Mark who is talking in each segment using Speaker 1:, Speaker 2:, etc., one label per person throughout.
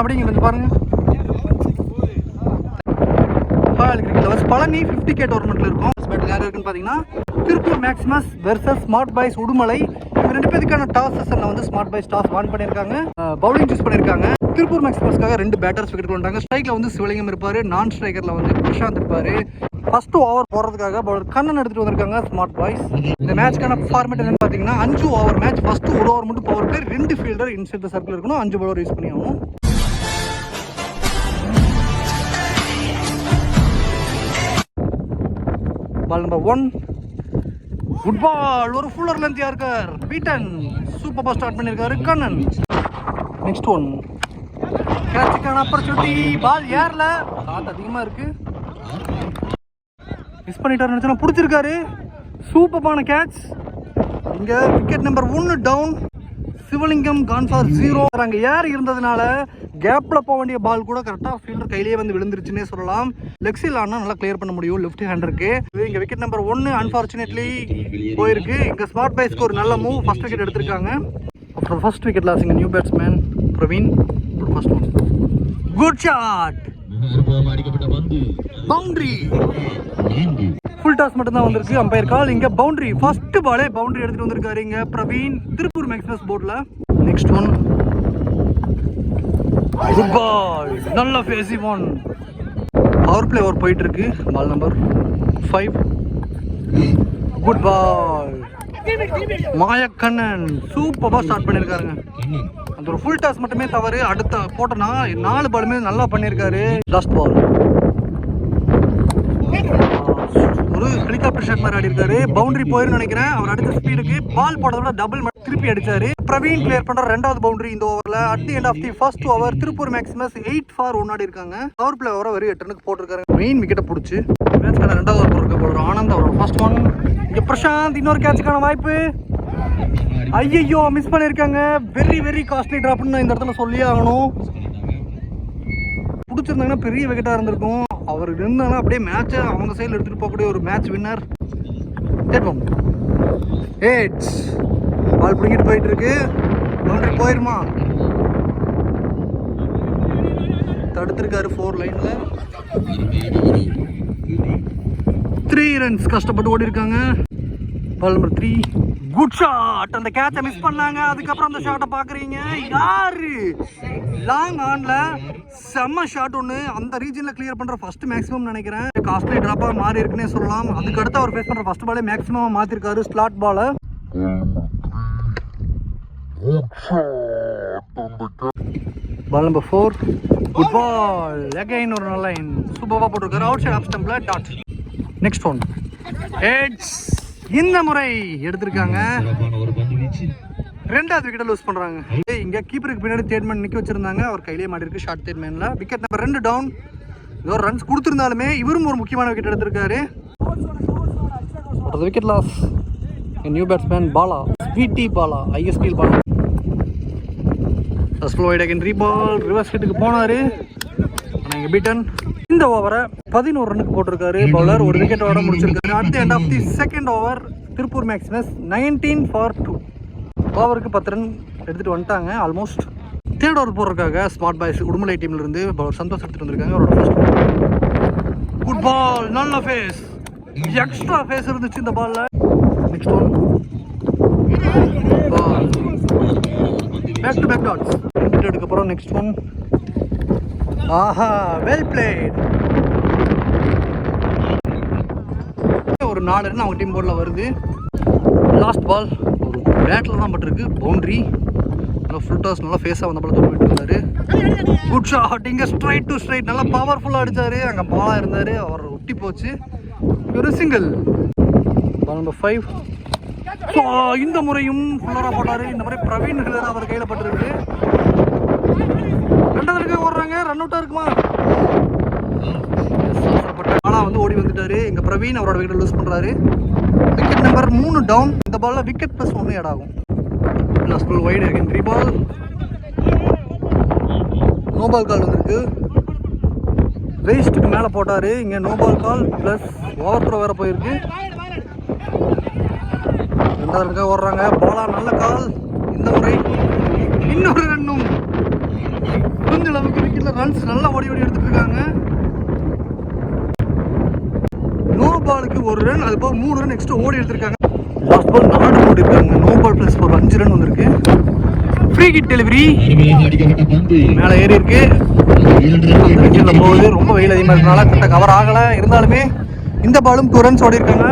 Speaker 1: அப்படி அப்படிங்க கொஞ்சம் பாருங்க. Royal cricket lovers Palani fifty K டோர்னமெண்ட்ல இருக்கும். பேட்டில் யார் இருக்குன்னு பார்த்தீங்கன்னா Tiruppur Maximus versus smart boys Udumalai. இவங்க ரெண்டு பேருக்கான டாஸ் செஷனில் வந்து ஸ்மார்ட் பாய்ஸ் டாஸ் வான் பண்ணியிருக்காங்க. பவுலிங் சூஸ் பண்ணியிருக்காங்க. திருப்பூர் மேக்ஸிமஸ்க்காக ரெண்டு பேட்டர்ஸ் விக்கெட் கொண்டாங்க ஸ்ட்ரைக்கில் வந்து சிவலிங்கம் இருப்பார் நான் ஸ்ட்ரைக்கரில் வந்து பிரசாந்த் இருப்பார். ஃபர்ஸ்ட் ஓவர் போடுறதுக்காக பவுலர் கண்ணன் எடுத்துட்டு வந்திருக்காங்க ஸ்மார்ட் பாய்ஸ் இந்த மேட்ச்க்கான ஃபார்மேட் என்னன்னு பார்த்தீங்கன்னா அஞ்சு ஓவர் மேட்ச் ஃபர்ஸ்ட் ஒரு ஓவர் மட்டும் பவர் பிளே ரெண்டு ஃபீல்டர் இன்சைட் சர்க்கிள் இருக்கணும். அஞ்சு பவுலர் யூஸ் பண்ணி ஆகும் ball number one good ball ஒரு ஃபுல்லர் லென்த் இருக்கார்? பீட்டன் சூப்பர் பால் ஸ்டார்ட் பண்ணியிருக்காரு கண்ணன். நெக்ஸ்ட் ஒன் கேட்சுக்கான ஆப்பர்ச்சுனிட்டி பால் ஏறல. காத்து அதிகமாக இருக்கு. மிஸ் பண்ணிட்டாரு நினச்சா பிடிச்சிருக்காரு. சூப்பரான கேட்ச் இங்க விக்கெட் நம்பர் ஒன்று down Sivalingam gone for zero அங்கே ஏர் இருந்ததுனால கேப்பில் போக வேண்டிய பால் கூட கரெக்டாக ஃபீல்டர் கையிலேயே வந்து விழுந்துருச்சுன்னே சொல்லலாம். லெக் ஆனால் நல்லா கிளியர் பண்ண முடியும். லெஃப்ட் ஹேண்டருக்கு இங்கே விக்கெட் நம்பர் ஒன்று அன்ஃபார்ச்சுனேட்லி போயிருக்கு. இங்கே ஸ்மார்ட் பைஸ்க்கு ஒரு நல்ல மூவ் ஃபஸ்ட் விக்கெட் எடுத்திருக்காங்க. அப்புறம் ஃபர்ஸ்ட் விக்கெட் லாஸ் இங்கே new batsman Praveen first one good shot boundary full toss மட்டும் தான் வந்திருக்கு. அம்பையர் கால் இங்க பவுண்டரி ஃபர்ஸ்ட் பாலே பவுண்டரி எடுத்துட்டு வந்திருக்காரு இங்க பிரவீன் திருப்பூர் மேக்ஸிமஸ் போர்ட்ல நெக்ஸ்ட் ஒன் குட் பால் நல்ல ஃபேசி ஒன் பவர் பிளே ஓவர் போயிட்டு இருக்கு ball number five good ball Mayakannan சூப்பராக ஸ்டார்ட் பண்ணியிருக்காருங்க அந்த ஒரு ஃபுல் டாஸ் மட்டுமே தவறு. அடுத்த போட்டோன்னா நாலு பாலுமே நல்லா பண்ணியிருக்காரு லாஸ்ட் பால் ஹெலிகாப்டர் ஷாட் மாதிரி ஆடி இருக்காரு பவுண்டரி போயிருன்னு நினைக்கிறேன். அவர் அடுத்த ஸ்பீடுக்கு பால் போடுறத டபுள் திருப்பி அடிச்சாரு. பிரவீன் கிளியர் பண்ற ரெண்டாவது பவுண்டரி இந்த ஓவர்ல at the end of the first over Tiruppur Maximus eight for ஒன்னாடி இருக்காங்க பவர் பிளே ஓவரை வெறும் எட்டு ரனுக்கு போட்டிருக்காரு மெயின் விக்கெட்டை பிடிச்சி மேட்ச்க்கான ரெண்டாவது ஓவர் போடுற ஒரு ஆனந்த் அவரோட ஃபர்ஸ்ட் ஒன் இங்க பிரசாந்த் இன்னொரு கேட்சுக்கான வாய்ப்பு. ஐயையோ மிஸ் பண்ணியிருக்காங்க. வெரி வெரி காஸ்ட்லி ட்ராப்னு இந்த இடத்துல சொல்லியே ஆகணும். பிடிச்சிருந்தாங்கன்னா பெரிய விக்கெட்டாக இருந்திருக்கும். அவர் இருந்தாலும் அப்படியே மேட்ச்சை அவங்க சைடில் எடுத்துகிட்டு போகக்கூடிய ஒரு மேட்ச் வின்னர் கேட்போம். ஏட்ஸ் பால் பிடிங்கிட்டு போயிட்டு இருக்கு. பவுண்டரி போயிருமா? தடுத்திருக்காரு ஃபோர் லைனில் த்ரீ ரன்ஸ் கஷ்டப்பட்டு ஓடி இருக்காங்க ball number three good shot அந்த கேட்சை மிஸ் பண்ணாங்க. அதுக்கப்புறம் அந்த ஷாட்டை பார்க்குறீங்க. யாரு? லாங் ஆன்ல செம்ம ஷாட் ஒன்று அந்த ரீஜனில் கிளியர் பண்ணுற ஃபர்ஸ்ட் மேக்ஸிமம் நினைக்கிறேன். காஸ்ட்லி ட்ராப்பாக மாறி இருக்குன்னே சொல்லலாம். அதுக்கடுத்து அவர் ஃபேஸ் பண்ணுற ஃபர்ஸ்ட் பாலே மேக்ஸிமம் மாற்றிருக்காரு ஸ்லாட் பாலை ball number four good ball again ஒரு நல்ல லைன் சூப்பராக போட்டிருக்காரு. அவுட் சைட் ஆஃப் ஸ்டம்பில் டாட் நெக்ஸ்ட் ஒன் எட்ஸ் இந்த முறை எடுத்திருக்காங்க. ரெண்டாவது விக்கெட்டை லூஸ் பண்றாங்க. ஏய், இங்க கீப்பருக்கு பின்னாடி தேர்ட்மேன் நிக்க வச்சிருந்தாங்க. அவர் கையிலேயே மாட்டி இருக்கு ஷார்ட் தேர்ட்மேன்ல விக்கெட் நம்பர் ரெண்டு டவுன் ஏதோ ரன்ஸ் கொடுத்துருந்தாலுமே இவரும் ஒரு முக்கியமான விக்கெட் எடுத்திருக்காரு. Wicket loss new batsman Bala விடி Bala ISPL Bala first wide அகன் ரீபால் ரிவர்ஸ் ஹிட்டுக்கு போனாரு. ஆனால் இங்கே பீட்டன் இந்த ஓவரை பதினோரு ரன்னுக்கு போட்டிருக்காரு பவுலர். ஒரு விக்கெட் ஓட முடிச்சிருக்காரு. At the end of the second over Tiruppur Maximus nineteen for two ஓவருக்கு பத்து ரன் எடுத்துகிட்டு வந்துட்டாங்க. ஆல்மோஸ்ட் தேர்ட் ஓவர் போடுறதுக்காக ஸ்மார்ட் பாய்ஸ் உடுமலை டீம்லேருந்து பவுலர் சந்தோஷ் எடுத்துகிட்டு வந்திருக்காங்க. அவரோட ஃபர்ஸ்ட் குட் பால் நல்ல ஃபேஸ் எக்ஸ்ட்ரா ஃபேஸ் இருந்துச்சு இந்த பால்ல next one ball back to back dots எடுக்கப்புறம் next one ஆஹா வெல் பிளேட் ஒரு நாலு ரன் அவங்க டீம் போர்டில் வருது. லாஸ்ட் பால் ஒரு பேட்டில் தான் பட்டிருக்கு பவுண்ட்ரி நல்லா ஃபுல் டாஸ் நல்லா ஃபேஸாக வந்த பால் போயிட்டு இருந்தார். குட் ஷாட் இங்கே ஸ்ட்ரைட் டு ஸ்ட்ரைட் நல்லா பவர்ஃபுல்லாக அடித்தார் அங்கே பாலாக இருந்தார். அவர் ஒட்டி போச்சு. ஒரு சிங்கிள் பால் நம்பர் ஃபைவ் இந்த முறையும் ஃபுல்லராக போட்டார். இந்த முறை பிரவீன் ஹில்லர் அவர் கையில் பட்டிருக்கு ரெண்டாவது ஓடுறாங்க. ரன் அவுட்டாக இருக்குமா? ஆனால் வந்து ஓடி வந்துட்டாரு. எங்க பிரவீன் அவரோட விக்கெட் லூஸ் பண்றாரு. விக்கெட் நம்பர் மூணு டவுன் இந்த பால்ல விக்கெட் ப்ளஸ் ஒன்று ஆட் ஆகும். லாஸ்ட் பால் வைடு இருக்கு three ball no ball call வந்திருக்கு. வேஸ்ட்டுக்கு மேலே போட்டாரு. இங்கே no ball call plus over throw வேற போயிருக்கு. ரெண்டாவது ஓடுறாங்க. பாலா நல்ல கால் இந்த முறை இன்னொரு அளவுக்கு விக்கெட்ல ரன்ஸ் நல்லா ஓடி ஓடி எடுத்துட்டு இருக்காங்க நோ பாலுக்கு ஒரு ரன் அது போக மூணு ரன் எக்ஸ்ட்ரா ஓடி எடுத்திருக்காங்க. லாஸ்ட் பால் நாலு ஓடி இருக்காங்க நோ பால் பிளஸ் ஒரு அஞ்சு ரன் வந்திருக்கு. ஃப்ரீ கிட் டெலிவரி மேலே ஏறி இருக்கு. அந்த விக்கெட்ல போகுது. ரொம்ப வெயில் அதிகமாக இருக்கனால கரெக்டாக கவர் ஆகலை. இருந்தாலுமே இந்த பாலும் டூ ரன்ஸ் ஓடி இருக்காங்க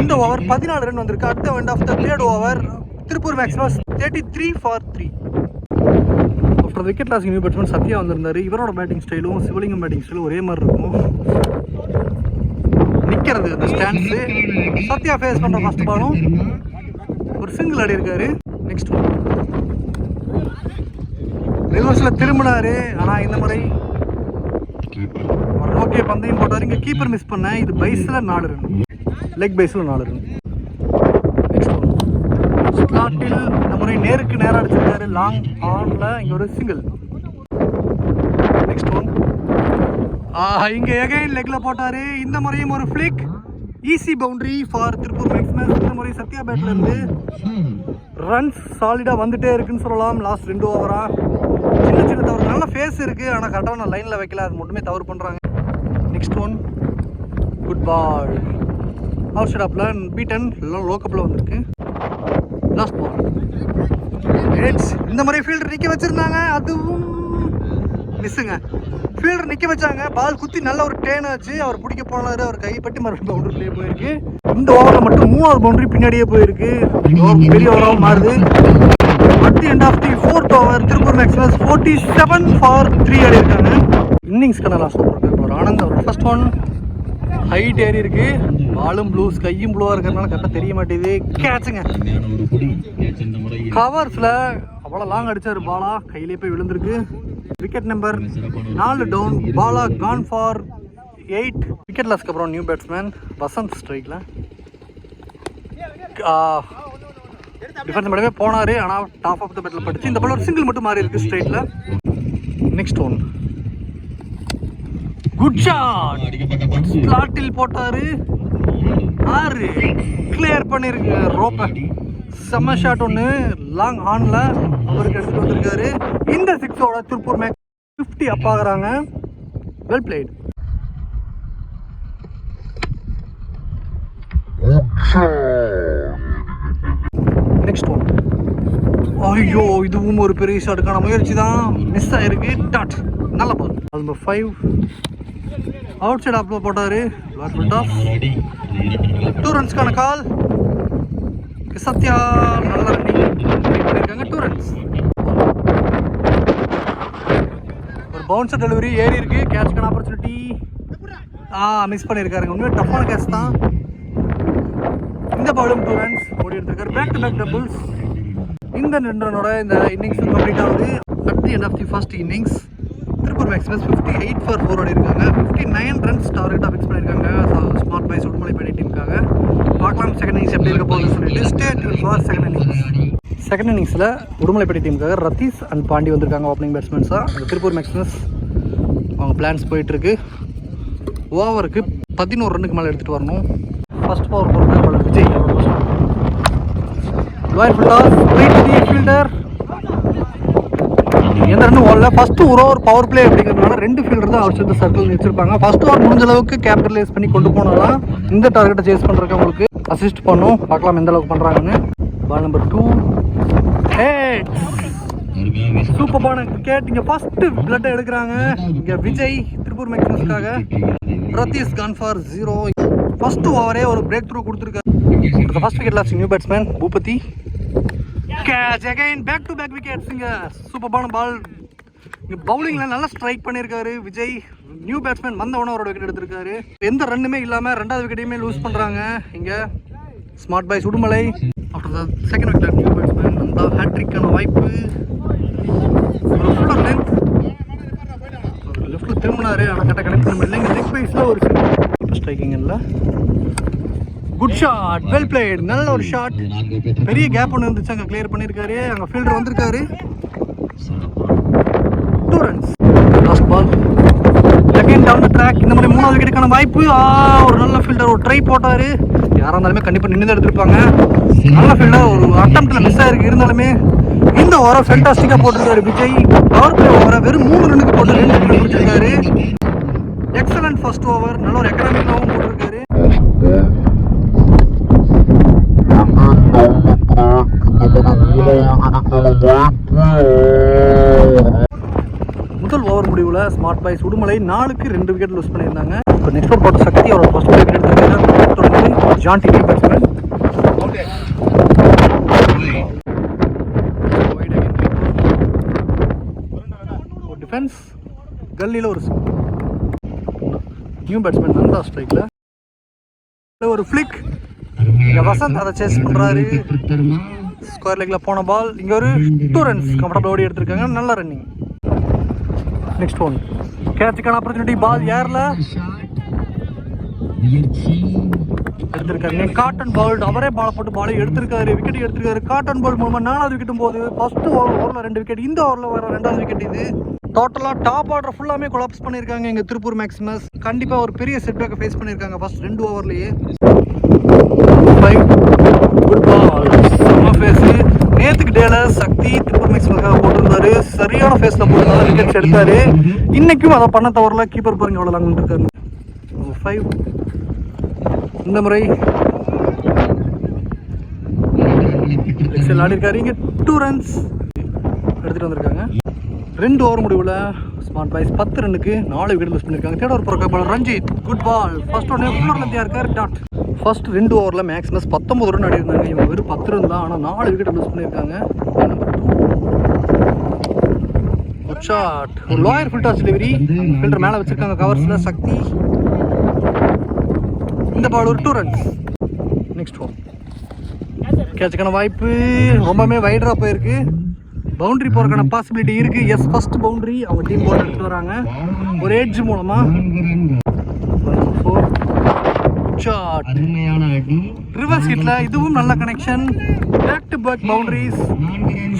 Speaker 1: இந்த ஓவர் பதினாலு ரன் வந்திருக்கு. அடுத்த end of the third over Tiruppur maximum thirty three for three after wicket loss new batsman Sathya வந்திருந்தாரு. இவரோட பேட்டிங் ஸ்டைலும் சிவலிங்கம் பேட்டிங் ஸ்டைலும் ஒரே மாதிரி இருக்கும். நிற்கிறது அந்த ஸ்டாண்ட்ஸு சத்யா ஃபேஸ் பண்ணுற ஃபர்ஸ்ட் பாலும் ஒரு சிங்கிள் ஆடி இருக்காரு. நெக்ஸ்ட் ரிவர்ஸில் திரும்பினாரு. ஆனால் இந்த முறை நோக்கிய பந்தையும் போட்டார். இங்கே கீப்பர் மிஸ் பண்ணேன் இது பைஸில் நாலு ரன் லெக் பைஸில் நாலு ரன் ஸ்லாட்டில் இந்த முறை நேருக்கு நேரம் அடிச்சிருக்காரு. லாங் ஆன்ல இங்கே ஒரு சிங்கிள் நெக்ஸ்ட் ஒன் இங்கே எகைன் லெக்கில் போட்டார். இந்த முறையும் ஒரு flick easy boundary for Tiruppur Maximus இந்த முறை சத்யா பேட்ல இருந்து ரன்ஸ் சாலிடாக வந்துட்டே இருக்குன்னு சொல்லலாம். லாஸ்ட் ரெண்டு ஓவரா சின்ன சின்ன தவறு. நல்ல ஃபேஸ் இருக்குது ஆனால் கரெக்டாக நான் லைனில் வைக்கல. அது மட்டுமே தவறு பண்ணுறாங்க next one good ball outside அப்பில் பீட்டன் லோக்கப்பில் வந்திருக்கு. லாஸ்ட் பால் இந்த மாதிரி ஃபீல்டர் நிற்க வச்சுருந்தாங்க. அதுவும் மிஸ்ஸுங்க ஃபீல்டர் நிற்க வச்சாங்க. பால் குத்தி நல்ல ஒரு டேன் ஆச்சு. அவர் பிடிக்க போனாரு. அவர் கைப்பட்டி மறுபடியும் பவுண்டரிலேயே போயிருக்கு. இந்த ஓவரில் மட்டும் மூணாவது பவுண்டரி பின்னாடியே போயிருக்கு. பெரிய ஓவராகவும் மாறுது. At the end of the fourth over Tiruppur Maximus forty seven for three ஆடி இருக்காங்க இன்னிங்ஸ்க்கான லாஸ்ட் ஓவர் ஒரு ஆனந்த் அவர் ஃபர்ஸ்ட் ஒன் ஹைட் ஏறி இருக்கு. பாலும் ப்ளூஸ் கையும் ப்ளூவாக இருக்கிறதுனால கரெக்டாக தெரிய மாட்டேங்குது. கேட்சுங்க
Speaker 2: அருமையான
Speaker 1: கவர்ஸில் அவ்வளோ லாங் அடிச்சாரு பாலா. கையிலே போய் விழுந்திருக்கு. விக்கெட் நம்பர் நாலு down Bala gone for eight wicket லாஸ்க்கு அப்புறம் நியூ பேட்ஸ்மேன் வசந்த் ஸ்ட்ரைக்கில் டிஃபென்ஸ் மட்டுமே போனார். ஆனால் டாப் ஆஃப் த பேட்டில் படிச்சு இந்த பால் ஒரு சிங்கிள் மட்டும் மாறி இருக்கு ஸ்ட்ரைட்டில் நெக்ஸ்ட் ஒன் குட் ஷாட் ஸ்லாட்டில் போட்டாரு. ஆறு. கிளியர் பண்ணிருக்கு ரோப்பை. செம்ம ஷாட் ஒன்று லாங் ஆன்ல அவருக்கு எடுத்துட்டு வந்திருக்காரு. இந்த சிக்ஸோட திருப்பூர் மேக் ஃபிஃப்டி அப் ஆகுறாங்க. வெல் பிளேட் நெக்ஸ்ட் ஒன் ஐயோ இதுவும் ஒரு பெரிய ஷாட்டுக்கான முயற்சி தான். மிஸ் ஆயிருக்கு. டாட் நல்ல ball number five outside அப்ளோ போட்டார். டூ ரன்ஸ்க்கான கால். சத்யா நல்லா ரன்னிங் பண்ணியிருக்காங்க டூ ரன்ஸ் ஒரு பவுன்சர் டெலிவரி ஏறி இருக்கு. கேட்ச்க்கான ஆப்பர்ச்சுனிட்டி ஆ மிஸ் பண்ணியிருக்காருங்க உண்மையாக டஃப்பான கேட்ச் தான். இந்த பாலும் டூ ரன்ஸ் ஓடி எடுத்திருக்காரு. பேக் டு பேக் டபுள்ஸ் இந்த ரெண்டு ரனோட இந்த இன்னிங்ஸ் கம்ப்ளீட் ஆகுது. At the end of the first innings Tiruppur Maximus fifty eight for four ஆடி இருக்காங்க ஃபிஃப்டி நைன் ரன்ஸ் டார்கெட்டாக ஃபிக்ஸ் பண்ணியிருக்காங்க ஸ்மார்ட் பாய்ஸ் உடுமலை பேடி டீமுக்காக பார்க்கலாம் செகண்ட் இன்னிங்ஸ் எப்படி இருக்க போகுதுன்னு சொல்லிட்டு. State for second innings second இன்னிங்ஸில் உடுமலைப்பேட்டை டீமுக்காக ரத்தீஷ் அண்ட் பாண்டி வந்திருக்காங்க ஓப்பனிங் பேட்ஸ்மேன்ஸாக அந்த திருப்பூர் மேக்ஸிமஸ் அவங்க பிளான்ஸ் போயிட்டுருக்கு. ஓவருக்கு பதினோரு ரன்னுக்கு மேலே எடுத்துகிட்டு வரணும். ஃபர்ஸ்ட் பவர் போகிறது விஜய் லாயர் ஃபீல்டர் ஃபீல்டர் எந்த ரெண்டும் ஓடல. ஃபர்ஸ்ட் ஒரு ஓவர் பவர் பிளே அப்படிங்கிறதுனால ரெண்டு ஃபீல்டர் தான் அவர் சேர்ந்த சர்க்கிள் வச்சிருப்பாங்க. ஃபர்ஸ்ட் ஓவர் முடிஞ்ச அளவுக்கு கேபிட்டலைஸ் பண்ணி கொண்டு போனாதான் இந்த டார்கெட்டை சேஸ் பண்ணுறதுக்கு அவங்களுக்கு அசிஸ்ட் பண்ணும். பார்க்கலாம் எந்த அளவுக்கு பண்ணுறாங்கன்னு பால் நம்பர் டூ ஏ சூப்பரான கிரிக்கெட் இங்கே ஃபர்ஸ்ட் பிளட்டை எடுக்கிறாங்க. இங்கே Vijay Tiruppur மெக்கன்ஸ்க்காக Ratheesh gone for zero first ஓவரே ஒரு பிரேக் த்ரூ கொடுத்துருக்காரு first wicket lost new batsman Boopathi catch again back to back wickets இங்கே சூப்பர்பான பால் இங்கே பவுலிங்கில் நல்லா ஸ்ட்ரைக் பண்ணியிருக்காரு விஜய் நியூ பேட்ஸ்மேன் வந்தவன அவரோட விக்கெட் எடுத்திருக்காரு. எந்த ரன்னுமே இல்லாமல் ரெண்டாவது விக்கெட்டையுமே லூஸ் பண்ணுறாங்க இங்கே smart boys Udumalai. After the second wicket new batsman அந்த ஹேட்ரிக்கான வாய்ப்பு. ஒரு லெஃப்ட்டில் திரும்பினாரு. ஆனால் கரெக்டாக கனெக்ட் பண்ண முடியல. இங்கே லெக் வைஸில் ஒரு ஸ்ட்ரைக்கிங் இல்லை. குட் ஷாட் வெல் பிளேட் நல்ல ஒரு ஷாட் பெரிய கேப் ஒன்று இருந்துச்சு. அங்கே கிளியர் பண்ணியிருக்காரு அங்கே ஃபீல்டர் வந்திருக்காரு. Two runs last ball second down the track இந்த மாதிரி மூணாவது விக்கெட்டுக்கான வாய்ப்பு. ஆ ஒரு நல்ல ஃபீல்டர் ஒரு ட்ரை போட்டார். யாராக இருந்தாலுமே கண்டிப்பாக நின்று எடுத்திருப்பாங்க. நல்ல ஃபீல்டர் ஒரு அட்டம்ப்டில் மிஸ் ஆகிருக்கு இருந்தாலுமே இந்த ஓரம் ஃபென்டாஸ்டிக்காக போட்டிருக்காரு விஜய். பவர் பிளே ஓவரை வெறும் மூணு ரன்னுக்கு போட்டு ரெண்டு விக்கெட் பிடிச்சிருக்காரு எக்ஸலண்ட் ஃபர்ஸ்ட் ஓவர் நல்ல ஒரு எக்கனாமிக்காகவும் போட்டிருக்காரு. முதல் ஓவர் முடிவில் ஸ்மார்ட் பாய்ஸ் உடுமலை நாலுக்கு ரெண்டு விக்கெட் லூஸ் பண்ணியிருந்தாங்க. இப்போ நெக்ஸ்ட் ஓவர் போட்ட சக்தி அவரோட ஃபர்ஸ்ட் விக்கெட் எடுத்திருக்காரு தொடர்ந்து ஜான் டிவி பேட்ஸ்மேன் ஒரு டிஃபென்ஸ் கல்லியில் ஒரு நியூ பேட்ஸ்மேன் நந்தா ஸ்ட்ரைக்கில் ஒரு ஃப்ளிக் வசந்த் அதை சேஸ் பண்ணுறாரு ஸ்கொயர் லெக்கில் போன பால் இங்கே ஒரு டூ ரன்ஸ் கம்ஃபர்டபுள் ஓடி எடுத்திருக்காங்க. நல்ல ரன்னிங் நெக்ஸ்ட் ஒன் கேட்சுக்கான ஆப்பர்ச்சுனிட்டி பால் ஏர்ல எடுத்திருக்காரு காட்டன் பால் அவரே பால் போட்டு பாலை எடுத்திருக்காரு. விக்கெட் எடுத்திருக்காரு. காட்டன் பால் மூலமா நாலாவது விக்கெட்டும் போகுது. ஃபர்ஸ்ட் ஓவரில் ரெண்டு விக்கெட் இந்த ஓவரில் வர ரெண்டாவது விக்கெட் இது. டோட்டலாக டாப் ஆர்டர் ஃபுல்லாமே கொலாப்ஸ் பண்ணியிருக்காங்க எங்கள் திருப்பூர் மேக்ஸிமஸ் கண்டிப்பாக ஒரு பெரிய செட்பேக்கை ஃபேஸ் பண்ணியிருக்காங்க ஃபஸ்ட் ரெண்டு ஓவர்லேயே ஃபைவ் செம்ம ஃபேஸு நேத்துக்கு டேல சக்தி திருப்பூர் மேக்ஸிமஸ்க்காக போட்டிருந்தாரு. சரியான ஃபேஸில் போட்டிருந்தாரு விக்கெட்ஸ் எடுத்தாரு. இன்னைக்கும் அதை பண்ண தவறல. கீப்பர் பாருங்க எவ்வளோ லாங் இருக்காரு. ஃபைவ் இந்த முறை. ஆடி இருக்காரு இங்கே டூ ரன்ஸ் எடுத்துகிட்டு வந்திருக்காங்க. ரெண்டு ஓவர் முடிவில் ஸ்மார்ட் பாய்ஸ் பத்து ரன்னுக்கு நாலு விக்கெட் லூஸ் பண்ணியிருக்காங்க தேர்ட் ஓவர் பிறக்க ரஞ்சித் குட் பால் ஃபர்ஸ்ட் ஒன்னே ஃபுல்லர் லந்தியா இருக்கார். டாட் ஃபர்ஸ்ட் ரெண்டு ஓவரில் மேக்ஸிமஸ் பத்தொம்பது ரன் ஆடி இருந்தாங்க இவங்க வெறும் பத்து ரன் தான். ஆனால் நாலு விக்கெட் லூஸ் பண்ணியிருக்காங்க குட் ஷாட் ஒரு லோயர் ஃபில்டர் டெலிவரி ஃபில்டர் மேலே வச்சிருக்காங்க. கவர்ஸில் சக்தி. இந்த பால் ஒரு டூ ரன்ஸ் நெக்ஸ்ட் ஓவர் கேட்சுக்கான வாய்ப்பு ரொம்பவே வைடராக போயிருக்கு. பவுண்டரி போகிறதுக்கான பாசிபிலிட்டி இருக்கு. எஸ் ஃபர்ஸ்ட் பவுண்டரி அவங்க டீம் போர்டு வராங்க. ஒரு ஏட்ஜ் மூலமா. ஷாட்
Speaker 2: அருமையான அடி.
Speaker 1: ரிவர்ஸ் ஹிட்ல இதுவும் நல்ல connection back to back boundaries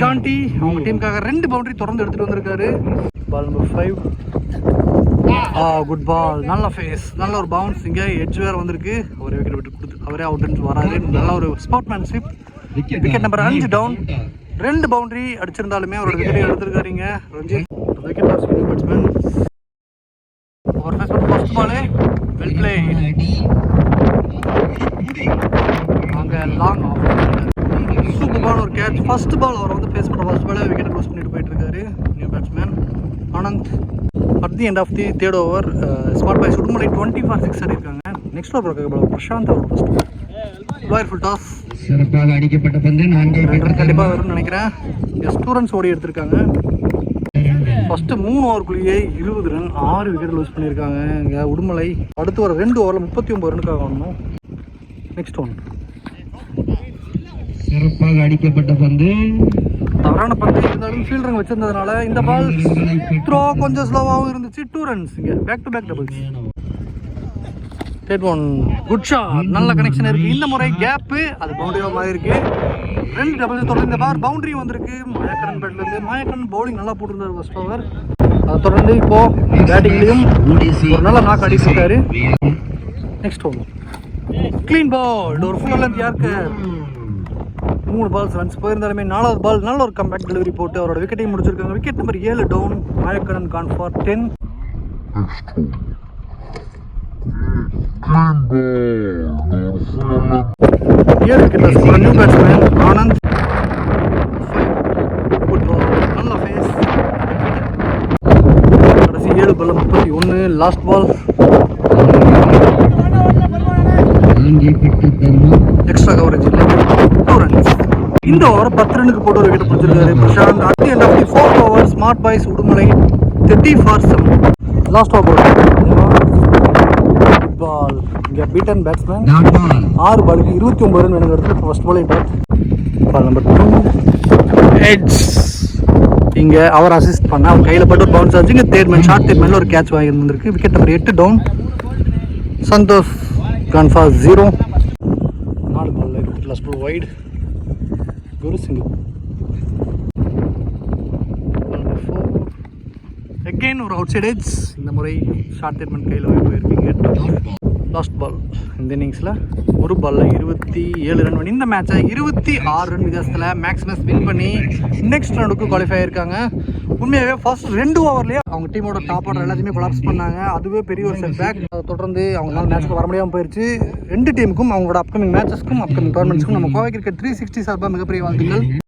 Speaker 1: Jonty அவங்க டீமுக்காக ரெண்டு பவுண்டரி தொடர்ந்து எடுத்துட்டு வந்திருக்காரு. பால் நம்பர் ஃபைவ் ஆ குட் பால் நல்ல ஃபேஸ் நல்ல ஒரு பவுன்ஸ் இங்கே எட்ஜ் வேற வந்திருக்கு. ஒரு விக்கெட் விட்டு கொடுத்து அவரே அவுட் வராரு. நல்ல ஒரு ஸ்போர்ட் மேன்ஷிப் விக்கெட் நம்பர் அஞ்சு டவுன் ரெண்டு பவுண்டரி அடிச்சிருந்தாலுமே அவரோட விக்கெட் எடுத்திருக்காருங்க. ரஞ்சித் விக்கெட் லாஸ் பேட்ஸ்மேன் ஒரு ஃபேஸ் ஃபர்ஸ்ட் பாலே வெல் பிளே அங்கே லாங் ஆஃப் சூப்பரான ஒரு கேட்ச் ஃபர்ஸ்ட் பால் அவர் வந்து ஃபேஸ் பண்ண ஃபர்ஸ்ட் பாலே விக்கெட் க்ளோஸ் பண்ணிட்டு போயிட்டு இருக்காரு new batsman Anand at the end of the third over smart boy சுடுமலை twenty for six அடிருக்காங்க நெக்ஸ்ட் ஓவர் பிரசாந்த் அவர் ஃபர்ஸ்ட் லோயர் ஃபுல் டாஸ்
Speaker 2: சிறப்பாக அடிக்கப்பட்ட பந்து நான்கை
Speaker 1: கண்டிப்பாக வரும்னு நினைக்கிறேன். ஸ்டூடெண்ட்ஸ் ஓடி எடுத்திருக்காங்க. ஃபஸ்ட்டு மூணு ஓவருக்குள்ளேயே இருபது ரன் ஆறு விக்கெட் லூஸ் பண்ணியிருக்காங்க. இங்கே உடுமலை அடுத்து வர ரெண்டு ஓவரில் முப்பத்தி ஒம்பது ரனுக்காக வரணும். நெக்ஸ்ட் ஒன்
Speaker 2: சிறப்பாக அடிக்கப்பட்ட பந்து.
Speaker 1: தவறான பந்து இருந்தாலும் ஃபீல்டருங்க வச்சிருந்ததுனால இந்த பால் த்ரோ கொஞ்சம் ஸ்லோவாகவும் இருந்துச்சு. டூ ரன்ஸ் இங்கே. Back to back doubles third one good shot நல்ல கனெக்ஷன் இருக்கு. இந்த முறை கேப்பு அது பவுண்டரியாக மாதிரி இருக்கு. ரெண்டு டபுள் தொடர்ந்து இந்த பார் பவுண்டரி வந்திருக்கு. மாயக்கரன் பேட்லேருந்து மாயக்கரன் பவுலிங் நல்லா போட்டிருந்தார் ஃபர்ஸ்ட் ஓவர் அதை தொடர்ந்து இப்போ பேட்டிங்லையும் ஒரு நல்ல நாக் அடிச்சிருக்காரு நெக்ஸ்ட் ஓவர் க்ளீன் பால் ஒரு ஃபுல் லென்த் யாருக்கு? மூணு பால்ஸ் ரன்ஸ் போயிருந்தாலுமே நாலாவது பால் நல்ல ஒரு கம்பேக் டெலிவரி போட்டு அவரோட விக்கெட்டையும் முடிச்சிருக்காங்க. விக்கெட் நம்பர் ஏழு down Mayakaran gone for ten ஏழு wicket score new batsman Anand good face கடைசி ஏழு பால் முப்பத்தி ஒன்று லாஸ்ட் பால் எக்ஸ்ட்ரா கவரேஜ் இல்லை டூ ரன்ஸ் இந்த ஓவர் பத்து ரன்னுக்கு போட்டு ஒரு wicket பிடிச்சிருக்காரு Prashanth at the end of the fourth over smart boys Udumalai thirty four seven last over இங்கே பீட்டன் பேட்ஸ்மேன் ஆறு பாலுக்கு இருபத்தி ஒன்பது ரன் வேணுங்க இடத்துல ஃபர்ஸ்ட் பாலே dot ball number two heads இங்கே அவர் அசிஸ்ட் பண்ண அவர் கையில் பட்டு ஒரு பவுன்ஸ் ஆச்சு இங்கே தேர்ட் மேன் ஷார்ட் தேர்ட் மேல ஒரு கேட்ச் வாங்கி இருந்திருக்கு விக்கெட் நம்பர் எட்டு down Santhosh gone for zero நாலு ball last ball wide Guru single again ஒரு அவுட் சைட் எட்ஜ் இந்த முறை ஷார்ட் தேர்ட் மேன் கையில் போயிருக்கீங்க. லாஸ்ட் பால் இந்த இன்னிங்ஸில் ஒரு பாலில் இருபத்தி ஏழு ரன் பண்ணி இந்த மேட்சை இருபத்தி ஆறு ரன் வித்தியாசத்தில் மேக்ஸிமஸ் வின் பண்ணி நெக்ஸ்ட் ரவுண்டுக்கு குவாலிஃபை ஆயிருக்காங்க. உண்மையாகவே ஃபர்ஸ்ட் ரெண்டு ஓவர்லேயே அவங்க டீமோட டாப் ஆர்டர் எல்லாத்தையுமே கொலாப்ஸ் பண்ணாங்க. அதுவே பெரிய ஒரு செட் பேக் தொடர்ந்து அவங்களால மேட்ச்சுக்கு வர முடியாமல் போயிடுச்சு ரெண்டு டீமுக்கும் அவங்களோட அப்கமிங் மேட்சஸ்க்கும் அப்கமிங் டோர்னமெண்ட்ஸ்க்கும் நம்ம கோவை கிரிக்கெட் த்ரீ சிக்ஸ்டி சார்பாக மிகப்பெரிய வாழ்த்துக்கள்.